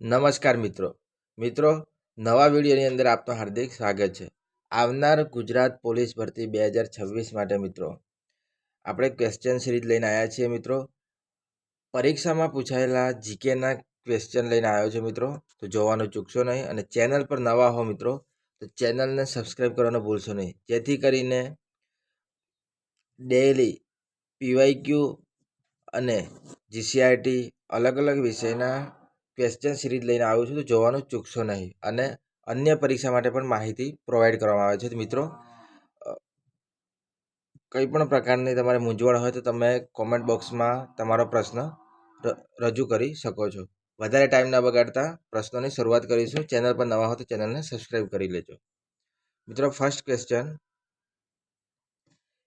નમસ્કાર મિત્રો. મિત્રો, નવા વિડીયોની અંદર આપનું હાર્દિક સ્વાગત છે. આવનાર ગુજરાત પોલીસ ભરતી બે હજાર છવ્વીસ માટે મિત્રો, આપણે ક્વેશ્ચન સિરીઝ લઈને આવ્યા છીએ મિત્રો. પરીક્ષામાં પૂછાયેલા જીકેના ક્વેશ્ચન લઈને આવ્યો છે મિત્રો. તો જોવાનું ચૂકશો નહીં અને ચેનલ પર નવા હો મિત્રો, તો ચેનલને સબસ્ક્રાઈબ કરવાનું ભૂલશો નહીં. જેથી કરીને ડેઈલી પીવાયક્યુ અને જીસીઆરટી અલગ અલગ વિષયના ક્વેશ્ચન સિરીઝ લઈને આવું છું તો જોવાનું ચૂકશો નહીં. અને અન્ય પરીક્ષા માટે પણ માહિતી પ્રોવાઈડ કરવામાં આવે છે. મિત્રો કંઈ પણ પ્રકારની તમારે મૂંઝવણ હોય તો તમે કોમેન્ટ બોક્સમાં તમારો પ્રશ્ન રજૂ કરી શકો છો. વધારે ટાઈમ ન બગાડતા પ્રશ્નોની શરૂઆત કરીશું. ચેનલ પર નવા હો તો ચેનલને સબસ્ક્રાઈબ કરી લેજો. મિત્રો ફર્સ્ટ ક્વેશ્ચન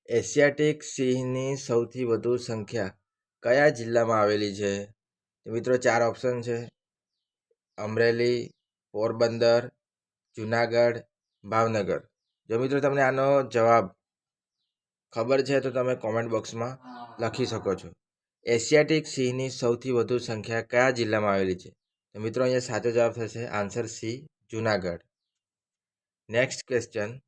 એશિયાટિક સિંહની સૌથી વધુ સંખ્યા કયા જિલ્લામાં આવેલી છે? મિત્રો ચાર ઓપ્શન છે. અમરેલી, પોરબંદર, જુનાગઢ, ભાવનગર. જો મિત્રો તમને આનો જવાબ ખબર છે તો તમે કોમેન્ટ બોક્સમાં લખી શકો છો. એશિયાટિક સિંહની સૌથી વધુ સંખ્યા કયા જિલ્લામાં આવેલી છે? તો મિત્રો અહીંયા સાચો જવાબ થશે answer C, Junagadh. Next question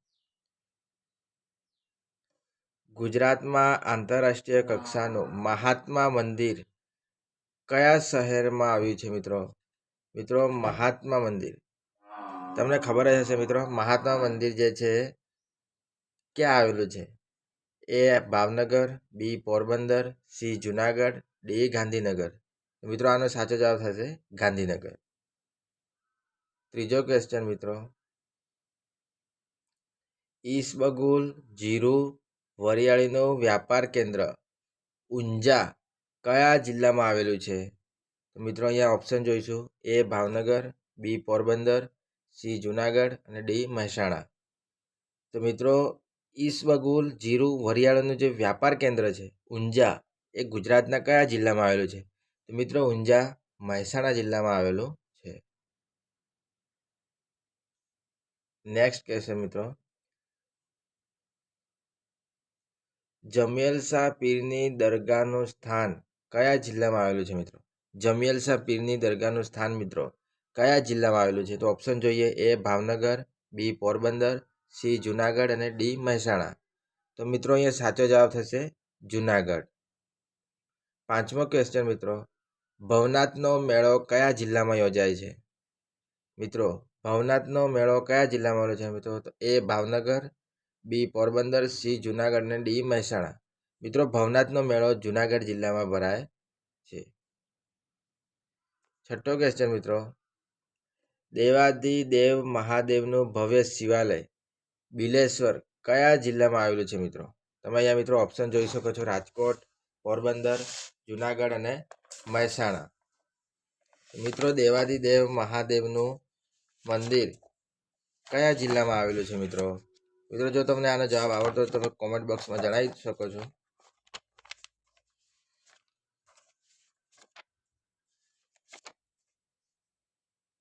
ગુજરાતમાં આંતરરાષ્ટ્રીય કક્ષાનું મહાત્મા મંદિર કયા શહેરમાં આવ્યું છે મિત્રો? મિત્રો, મહાત્મા મંદિર. તમને ખબર જ હશે મિત્રો, મહાત્મા મંદિર જે છે, ક્યાં આવેલું છે? A Bhavnagar, B Porbandar, C Junagadh, D Gandhinagar. મિત્રો, આનો સાચો જવાબ થશે ગાંધીનગર. ત્રીજો ક્વેશ્ચન મિત્રો. ઈસબગુલ, જીરું, વરિયાળીનું વ્યાપાર કેન્દ્ર, ઊંઝા કયા જિલ્લામાં આવેલું છે? તો મિત્રો અહીંયા ઓપ્શન જોઈશું. A Bhavnagar B Porbandar C Junagadh અને ડી મહેસાણા. તો મિત્રો ઈસબગુલ જીરું, વરિયાળાનું જે વ્યાપાર કેન્દ્ર છે, ઊંઝા એ ગુજરાતના કયા જિલ્લામાં આવેલું છે? તો મિત્રો, ઊંઝા મહેસાણા જિલ્લામાં આવેલું છે. નેક્સ્ટ કહેશે મિત્રો. જમેલસા પીરની દરગાહનું સ્થાન. કયા જિલ્લામાં આવેલું છે મિત્રો? જમિયલસા પીરની દરગાહનું સ્થાન મિત્રો, કયા જિલ્લામાં આવેલું છે? તો ઓપ્શન જોઈએ A Bhavnagar B Porbandar C Junagadh અને ડી મહેસાણા. તો મિત્રો અહીંયા સાચો જવાબ થશે જુનાગઢ. પાંચમો ક્વેશ્ચન મિત્રો, ભવનાથનો મેળો કયા જિલ્લામાં યોજાય છે? મિત્રો, ભવનાથનો મેળો કયા જિલ્લામાં આવેલો છે મિત્રો? તો A Bhavnagar B Porbandar C Junagadh અને ડી મહેસાણા. મિત્રો, ભવનાથનો મેળો જુનાગઢ જિલ્લામાં ભરાય છે. છઠ્ઠો ક્વેશ્ચન મિત્રો. દેવાધિદેવ મહાદેવનું ભવ્ય શિવાલય, બિલેશ્વર કયા જિલ્લામાં આવેલું છે મિત્રો? તમે અહીંયા મિત્રો ઓપ્શન જોઈ શકો છો. રાજકોટ, પોરબંદર, જુનાગઢ અને મહેસાણા. મિત્રો દેવાધિદેવ મહાદેવનું મંદિર કયા જિલ્લામાં આવેલું છે મિત્રો? મિત્રો, જો તમને આનો જવાબ આવડતો હોય તો તમે કોમેન્ટ બોક્સમાં જણાવી શકો છો.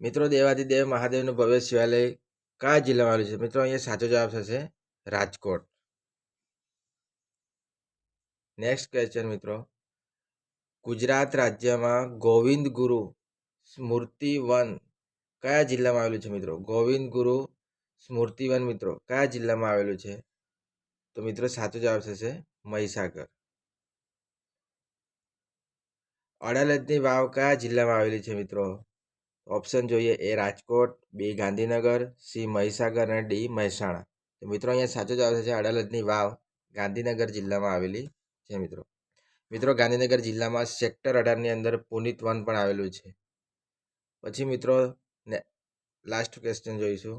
મિત્રો દેવાદિદેવ મહાદેવનું ભવ્ય શિવાલય કયા જિલ્લામાં આવેલું છે? મિત્રો, અહીંયા સાચો જવાબ થશે રાજકોટ. નેક્સ્ટ ક્વેશ્ચન મિત્રો. ગુજરાત રાજ્યમાં ગોવિંદ ગુરુ સ્મૃતિ વન કયા જિલ્લામાં આવેલું છે, મિત્રો? ગોવિંદ ગુરુ સ્મૃતિવન મિત્રો, કયા જિલ્લામાં આવેલું છે? તો મિત્રો, સાચો જવાબ થશે મહીસાગર. અડાલજની વાવ કયા જિલ્લામાં આવેલી છે, મિત્રો? ઓપ્શન જોઈએ A Rajkot B Gandhinagar C Mahisagar અને ડી મહેસાણા. તો મિત્રો અહીંયા સાચો જવાબ થશે અડાલજની વાવ, ગાંધીનગર જિલ્લામાં આવેલી છે મિત્રો. મિત્રો ગાંધીનગર જિલ્લામાં સેક્ટર અઢારની અંદર પુનિત વન પણ આવેલું છે. પછી મિત્રો ને લાસ્ટ ક્વેશ્ચન જોઈશું.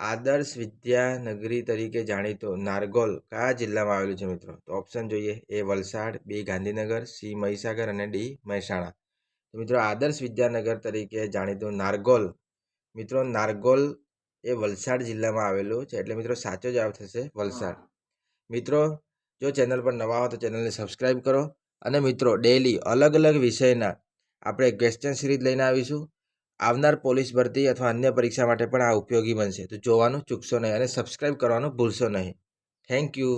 આદર્શ વિદ્યાનગરી તરીકે જાણીતો નારગોલ કયા જિલ્લામાં આવેલું છે મિત્રો? તો ઓપ્શન જોઈએ A Valsad B Gandhinagar C Mahisagar અને ડી મહેસાણા. મિત્રો આદર્શ વિદ્યાનગર તરીકે જાણીતું નારગોલ. મિત્રો નારગોલ એ વલસાડ જિલ્લામાં આવેલું છે એટલે મિત્રો સાચો જવાબ થશે વલસાડ. મિત્રો જો ચેનલ પર નવા હો તો ચેનલને સબસ્ક્રાઈબ કરો અને મિત્રો ડેલી અલગ અલગ વિષયના આપણે ક્વેશ્ચન સિરીઝ લઈને આવીશું. આવનાર પોલીસ ભરતી અથવા અન્ય પરીક્ષા માટે પણ આ ઉપયોગી બનશે. તો જોવાનું ચૂકશો નહીં અને સબસ્ક્રાઈબ કરવાનું ભૂલશો નહીં. Thank you